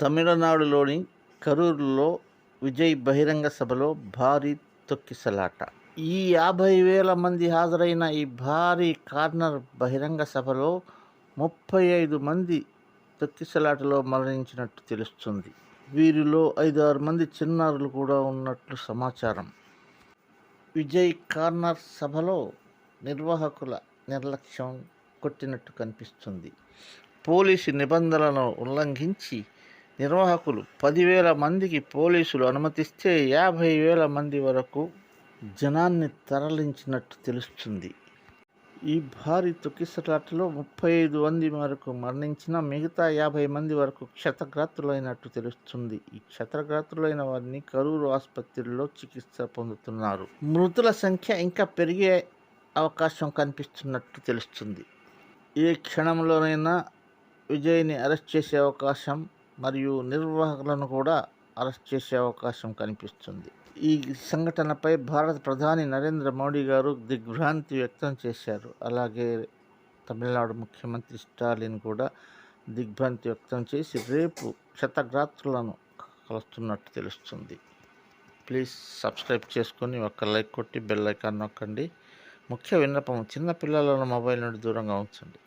తమిళనాడులోని కరూరులో విజయ్ బహిరంగ సభలో భారీ తొక్కిసలాట. ఈ యాభై వేల మంది హాజరైన ఈ భారీ కార్నర్ బహిరంగ సభలో ముప్పై ఐదు మంది తొక్కిసలాటలో మరణించినట్టు తెలుస్తుంది. వీరిలో ఐదు ఆరు మంది చిన్నారులు కూడా ఉన్నట్లు సమాచారం. విజయ్ కార్నర్ సభలో నిర్వాహకుల నిర్లక్ష్యం కొట్టినట్టు కనిపిస్తుంది. పోలీసు నిబంధనలను ఉల్లంఘించి నిర్వాహకులు పదివేల మందికి పోలీసులు అనుమతిస్తే యాభై వేల మంది వరకు జనాన్ని తరలించినట్టు తెలుస్తుంది. ఈ భారీ తొక్కిసలాటలో ముప్పై ఐదు మంది వరకు మరణించిన మిగతా యాభై మంది వరకు క్షతగ్రాతులైనట్టు తెలుస్తుంది. ఈ క్షతగ్రాతులైన వారిని కరూరు ఆసుపత్రిలో చికిత్స పొందుతున్నారు. మృతుల సంఖ్య ఇంకా పెరిగే అవకాశం కనిపిస్తున్నట్టు తెలుస్తుంది. ఏ క్షణంలోనైనా విజయ్ని అరెస్ట్ చేసే అవకాశం మరియు నిర్వాహకులను కూడా అరెస్ట్ చేసే అవకాశం కనిపిస్తుంది. ఈ సంఘటనపై భారత ప్రధాని నరేంద్ర మోడీ గారు దిగ్భ్రాంతి వ్యక్తం చేశారు. అలాగే తమిళనాడు ముఖ్యమంత్రి స్టాలిన్ కూడా దిగ్భ్రాంతి వ్యక్తం చేసి రేపు క్షతగాత్రులను కలుస్తున్నట్టు తెలుస్తుంది. ప్లీజ్ సబ్స్క్రైబ్ చేసుకొని ఒక లైక్ కొట్టి బెల్ ఐకాన్ నొక్కండి. ముఖ్య విన్నపం చిన్న పిల్లలను మొబైల్ నుండి దూరంగా ఉంచండి.